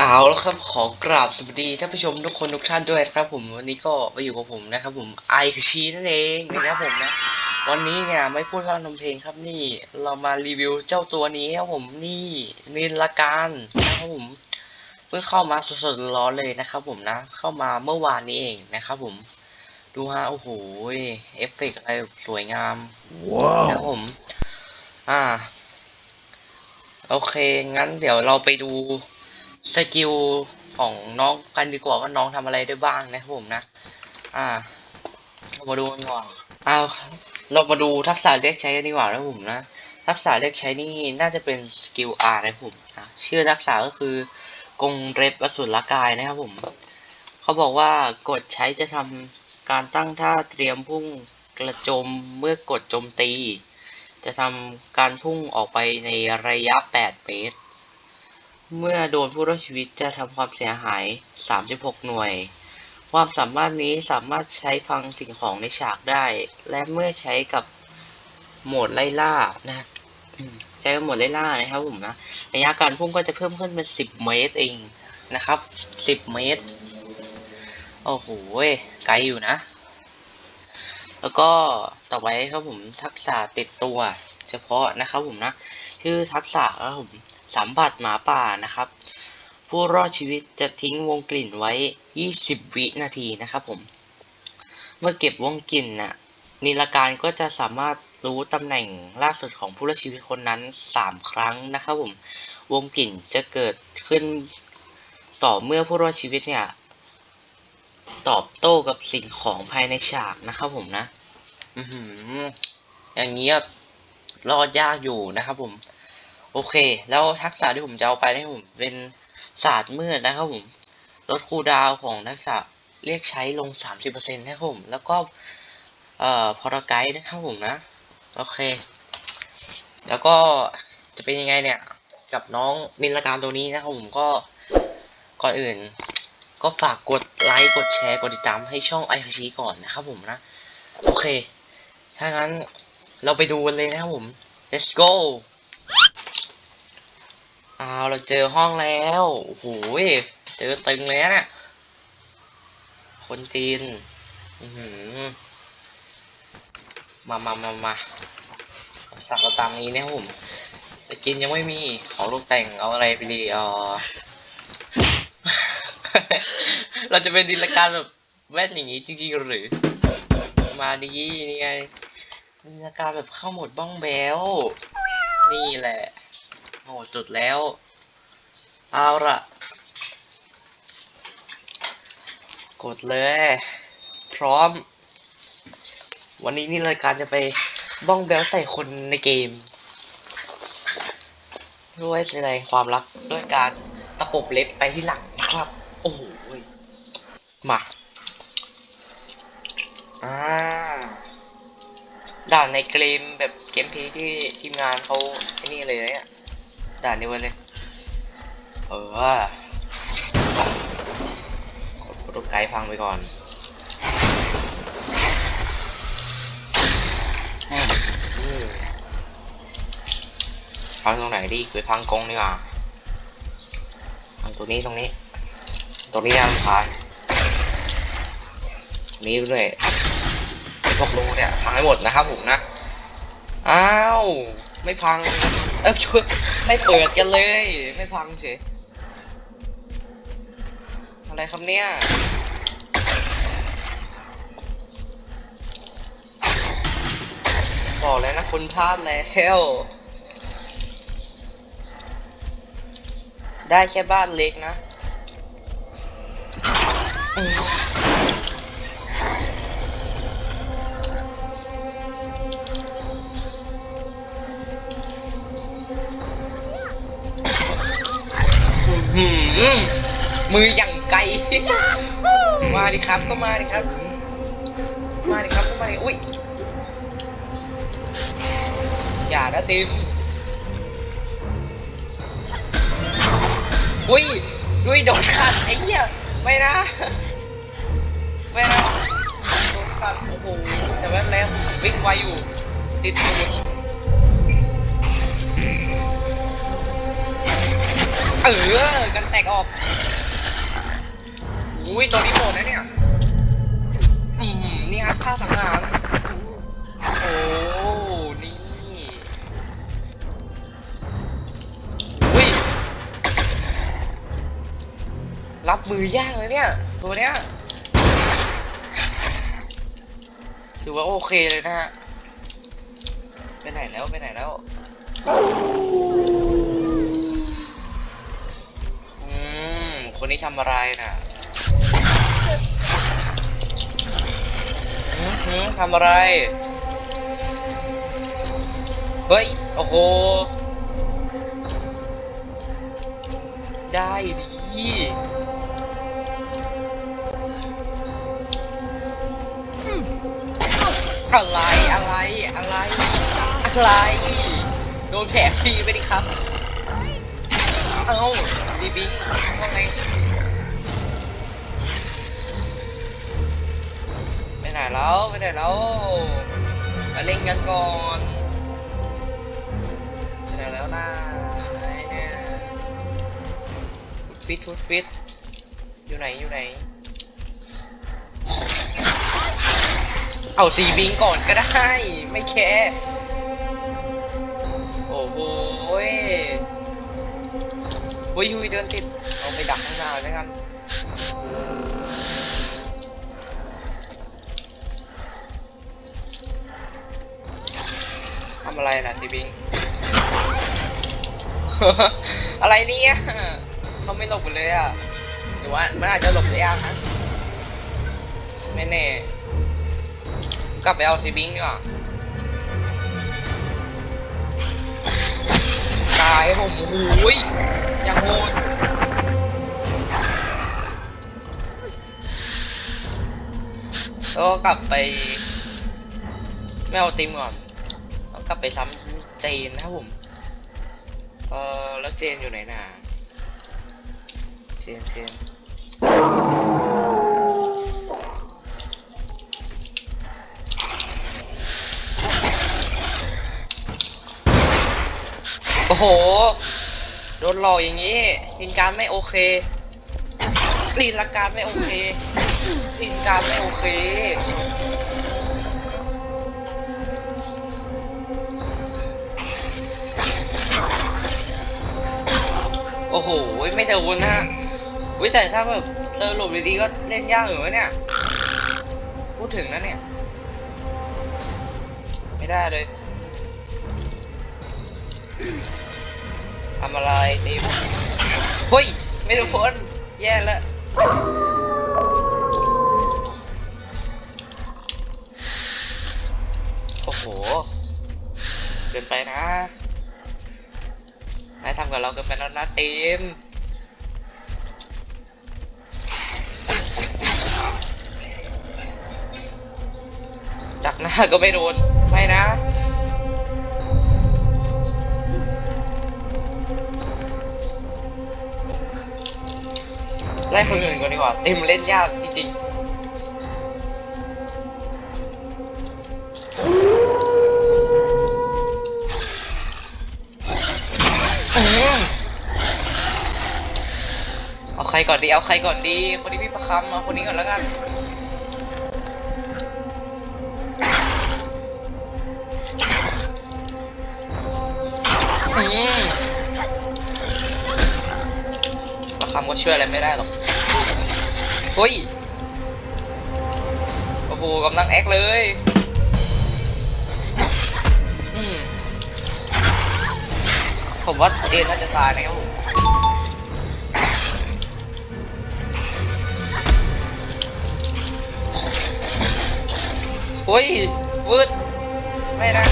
เอาแล้วครับขอกราบสวัสดีท่านผู้ชมทุกคนทุกท่านด้วยนะครับ ผมวันนี้ก็มาอยู่กับผมนะครับ ผมไอชีนั่นเองนะครับผมนะ วันนี้เนี่ยไม่พูดพร่ำทำเพลงครับนี่ เรามารีวิวเจ้าตัวนี้ครับผมนี่นินละการนะครับผมเพิ่งเข้ามาสดๆร้อนๆเลยนะครับ ผมนะ เข้ามาเมื่อวานนี้เองนะครับ ผม ดูฮะโอ้โหเอฟเฟกต์อะไรสวยงามนะครับผม อ่า โอเคงั้นเดี๋ยวเราไปดู สกิลของน้องกันดีกว่าว่าน้องทำอะไรได้บ้างนะครับผมนะ อ่าเรามาดูกันก่อนเอาเรามาดูทักษะเรียกใช้กันดีกว่านะผมนะ ทักษะเรียกใช้นี่น่าจะเป็นสกิล R นะครับผมนะชื่อทักษะก็คือกงเร็บอสุรกายนะครับผม เขาบอกว่ากดใช้จะทำการตั้งท่าเตรียมพุ่งกระโจมเมื่อกดโจมตี จะทำการพุ่งออกไปในระยะ 8 เมตร เมื่อโดนผู้รอดชีวิตจะทำความเสียหาย 36 หน่วย ความสามารถนี้สามารถใช้พังสิ่งของในฉากได้ และเมื่อใช้กับโหมดไล่ล่านะใช้กับโหมดไล่ล่านะครับผมนะระยะการพุ่งก็จะเพิ่มขึ้นเป็น 10 เมตรเองนะครับ 10 เมตร โอ้โหไกลอยู่นะ แล้วก็ต่อไปครับผมทักษะติดตัว เฉพาะนะครับผมนะ ชื่อทักษะครับผม สัมผัสหมาป่านะครับ ผู้รอดชีวิตจะทิ้งวงกลิ่นไว้ 20 วินาทีนะครับผม เมื่อเก็บวงกลิ่นน่ะนิลการก็จะสามารถรู้ตำแหน่งล่าสุดของผู้รอดชีวิตคนนั้น 3 ครั้งนะครับผม วงกลิ่นจะเกิดขึ้นต่อเมื่อผู้รอดชีวิตเนี่ย ตอบโต้กับสิ่งของภายในฉากนะครับผมนะ อืออย่างนี้ก็รอดยากอยู่นะครับผม โอเค แล้วทักษะที่ผมจะเอาไปให้ผมเป็นศาสตร์มืดนะครับผมลดคูดาวของทักษะเรียกใช้ลง 30%นะครับผม แล้วก็เอ่อพอรไกด์นะครับผมนะ โอเค แล้วก็จะเป็นยังไงเนี่ย กับน้องนิลการตัวนี้นะครับผมก็ก่อนอื่น ก็ฝากกดไลค์กดแชร์กดติดตามให้ช่องไอคชิก่อนนะครับผมนะ โอเค ถ้างั้นเราไปดูกันเลยนะครับผม let's go เอาเราเจอห้องแล้วโอ้โหยเจอตึงเลยนะคนจีน อืมามามามาสั่งก็ตามนี้นะผมจะกินยังไม่มีของลูกแต่งเอาอะไรไปดีเออเราจะเป็นดิลการแบบแว่นอย่างนี้จริงๆหรือ มาดีนี่ไงดิลการแบบเข้าหมดบ้องแบวนี่แหละ หสุดแล้ว เอาละกดเลย พร้อม วันนี้นี่รายการจะไปบ้องแบวใส่คนในเกมด้วยแสดงความรักด้วยการตะปบเล็บไปที่หลังนะครับ โอ้โหยมาอ่าด่านในเกมแบบเกมเพย์ที่ทีมงานเขาไอ้นี่เลยนะเนี่ย ด่านนี้ไว้เลย เออกดกดรถไกด์พังไปก่อนพังตรงไหนดีไปพังกงดีกว่าพังตรงนี้ตรงนี้ ตรงนี้น่ารำคาญตรงนี้ด้วยพวกรูเนี่ยพังให้หมดนะครับผมนะ อ้าว ไม่พัง เอ้ยช่วยไม่เปิดกันเลย ไม่พังเฉยอะไรครับเนี่ยบอกแล้วนะคุณพลาดแล้วได้แค่บ้านเล็กนะ อืมอื้อหือมืออย่างไกล มาดิครับก็มาดิครับ มาดิครับก็มาดิอุ้ยอย่านะติมอุ้ยอุ้ยโดนขัดไอ้เหี้ยไม่นะไม่นะโดนขัดโอ้โหแต่แม่นแล้ววิ่งไวอยู่ติดตูด อเออ กันแตกออกอุ้ยตัวนี้โหดนะเนี่ย อืม นี่ครับค่าสังหารโอ้นี่อุ้ย รับมือยากเลยเนี่ย ตัวเนี้ยถือว่าโอเคเลยนะฮะ ไปไหนแล้ว ไปไหนแล้ว คนนี้ทำอะไรน่ะหืมทำอะไร เฮ้ย โอ้โห ได้ดีอะไร อะไร อะไร อะไร โดนแผลฟรีไปดิครับ เอ้าดีบิงว่าไงไปไหนแล้วไปไหนแล้วมาเล่นกันก่อนไปไหนแล้วนะไหนเนี่ยฟุตฟิตฟุตฟิตอยู่ไหนอยู่ไหนเอาสีบิงก่อนก็ได้ ไม่แคร์ หุยหุยเดินติดเอาไปดักข้างหน้าเลยแล้วกันทำอะไรนะสีบิง อะไรเนี่ยเขาไม่หลบเลยอะหรือว่ามันอาจจะหลบได้ยากนะไม่แน่กลับไปเอาซีบิงดีกว่าตายผมโอ้ย แล้วก็กลับไป ไม่เอาติมก่อนต้องกลับไปซ้ำเจนนะครับผม เออแล้วเจนอยู่ไหนน่ะเจนเจนโอ้โห โดนหลอกอย่างนี้ลินการไม่โอเค ลินละการไม่โอเคลินการดไม่โอเค โอ้โห ไม่โดนนะฮะแต่ถ้าแบบเจอหลบดีๆก็เล่นยากอยู่เนี่ย พูดถึงนะเนี่ย ไม่ได้เลยทำอะไรตีมเฮ้ย ไม่โดนแย่แล้ว โอ้โห เกินไปนะนายทำกับเราเกินไปแล้วนะตีมดักหน้าก็ไม่โดน ไม่นะ ไล่คนอื่นก่อนดีกว่าเต็มเล่นยากจริงๆอืมเอาใครก่อนดีเอาใครก่อนดี คนที่พี่ประคำเอาคนนี้ก่อนแล้วกันอืม คำก็ช่วยอะไรไม่ได้หรอกเฮ้ยโอ้โหกำลังแอคเลยอืมผมว่าเจนน่าจะตายนะครับผมเฮ้ยวืดไม่นะ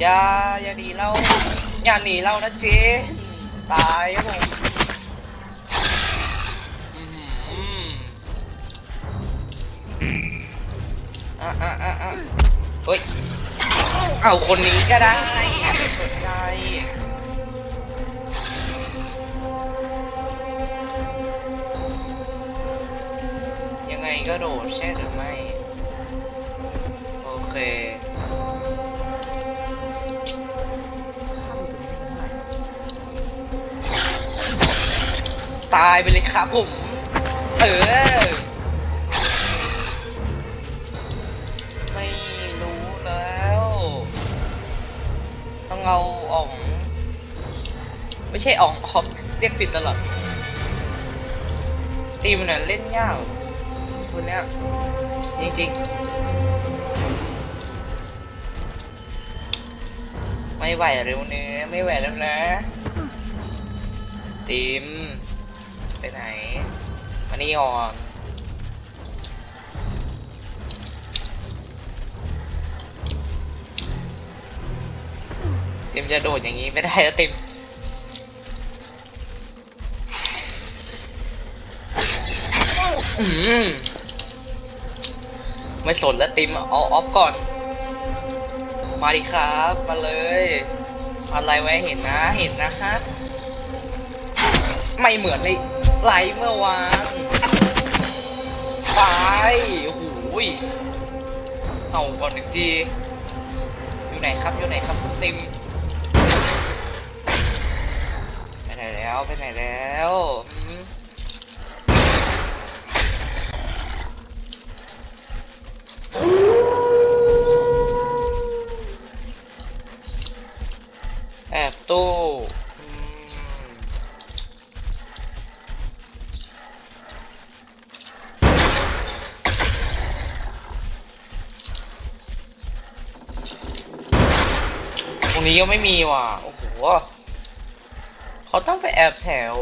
อย่าอย่าหนีเรา อย่าหนีเรานะเจตายครับผมอืมอะอะอะอะเฮ้ย เอาคนนี้ก็ได้ไม่สนใจยังไงก็โดดใช่หรือไม่ โอเค ตายไปเลยครับผม เออ ไม่รู้แล้ว ต้องเอาอ่อง ไม่ใช่อ่องออฟเรียกผิดตลอด ตีมันน่ะเล่นยากคนเนี้ยจริงๆ ไม่ไหวเร็วเนื้อไม่ไหวแล้วนะทีม ไปไหนมานี่ก่อนเติมจะโดดอย่างนี้ไม่ได้แล้วติมไม่สนแล้วติมเอาออฟก่อน มาดิครับ มาเลย อะไรไว้เห็นนะ เห็นนะฮะ ไม่เหมือนใน ไลฟ์เมื่อวานไปโอ้โหยเอาก่อนหนึ่งที อยู่ไหนครับ อยู่ไหนครับคุณติม ไปไหนแล้วไปไหนแล้วแอบตู้ ยังไม่มีว่ะ โอ้โห เขาต้องไปแอบแถว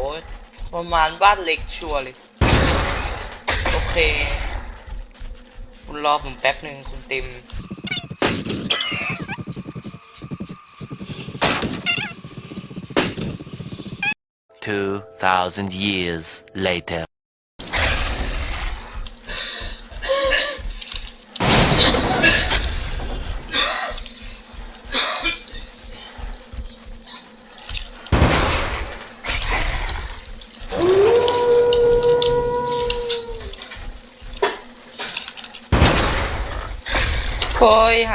ประมาณบ้านเล็กชัวร์เลย โอเค คุณรอผมแป๊บหนึ่งคุณติม Two thousand years later.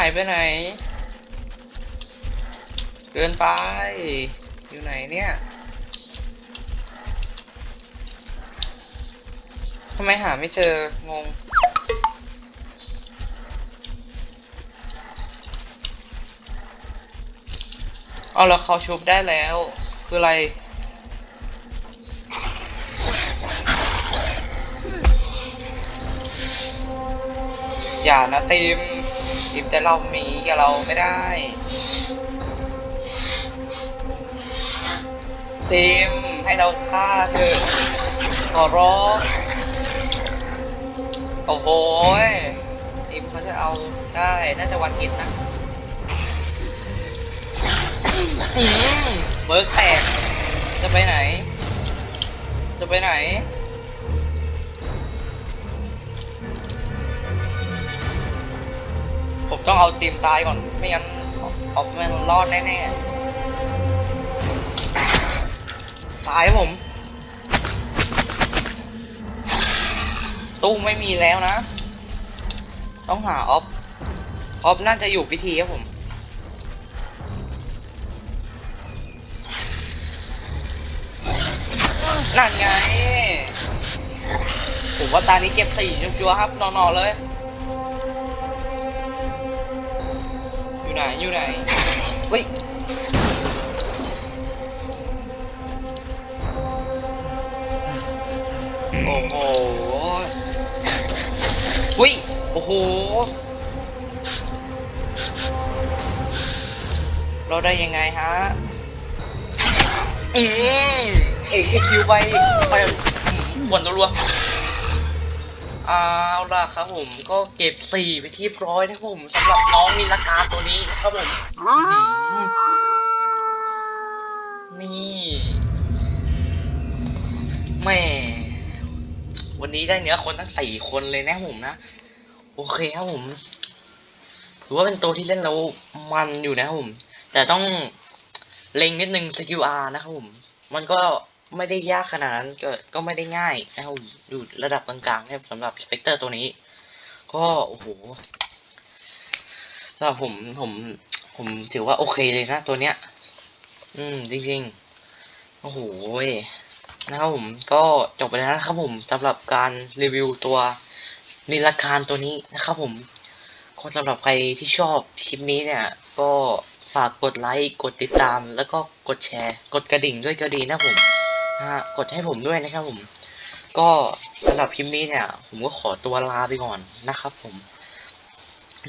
ายไปไหน เกินไป อยู่ไหนเนี่ยทำไมหาไม่เจอ งง เอาแล้วเขาชุบได้แล้ว คืออะไร อย่านะติม ติมจะเรามีกับเราไม่ได้ติมให้เราฆ่าเธอขอร้องโอ้โหยติมเขาจะเอาได้น่าจะวันกินนะอืมเบิร์กแตกจะไปไหน จะไปไหน ผมต้องเอาทีมตายก่อน ไม่งั้นออฟมันรอดแน่ๆตายครับผม ตู้ไม่มีแล้วนะ ต้องหาออฟ ออฟน่าจะอยู่พิธีครับผมนั่นไง ผมว่าตานี้เก็บสี่ชัวร์ครับนอนๆเลย ไหนอยู่ไหนเฮ้ยโอ้โหหุ้ยโอ้โห เราได้ยังไงฮะ อืมเอคคิวไปไปหวนรัวๆ เอาล่ะครับผมก็เก็บสี่ไปที่ร้อยนะครับผมสำหรับน้องนิลกาตัวนี้นะครับผมนี่แม่วันนี้ได้เนื้อคนทั้งสี่คนเลยนะผมนะ โอเคครับผมถือว่าเป็นตัวที่เล่นแล้วมันอยู่นะครับผม แต่ต้องเล็งนิดนึงสกิลอาร์นะครับผม มันก็ ไม่ได้ยากขนาดนั้นก็ก็ไม่ได้ง่ายนะครับอยู่ระดับกลางๆนะครับสำหรับสเปกเตอร์ตัวนี้ ก็โอ้โหสำหรับผมผมผมถือว่าโอเคเลยนะตัวเนี้ย อืมจริงๆ โอ้โหนะครับผมก็จบไปแล้วนะครับผมสำหรับการรีวิวตัวนิลคารตัวนี้นะครับผมก็สำหรับใครที่ชอบคลิปนี้เนี่ย ก็ฝากกดไลค์ กดติดตาม แล้วก็กดแชร์ กดกระดิ่งด้วยก็ดีนะผม นะฮะกดให้ผมด้วยนะครับผม ก็สำหรับคลิปนี้เนี่ย ผมก็ขอตัวลาไปก่อนนะครับ ผม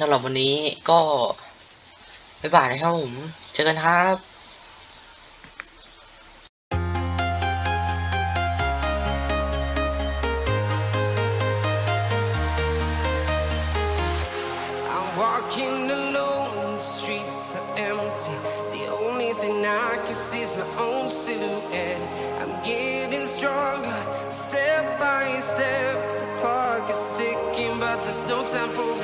สำหรับวันนี้ก็บ๊ายบายนะครับผม เจอกันครับ walking alone, the streets are empty. The only thing I can see is my own silhouette. Stronger, step by step. The clock is ticking, but there's no time for.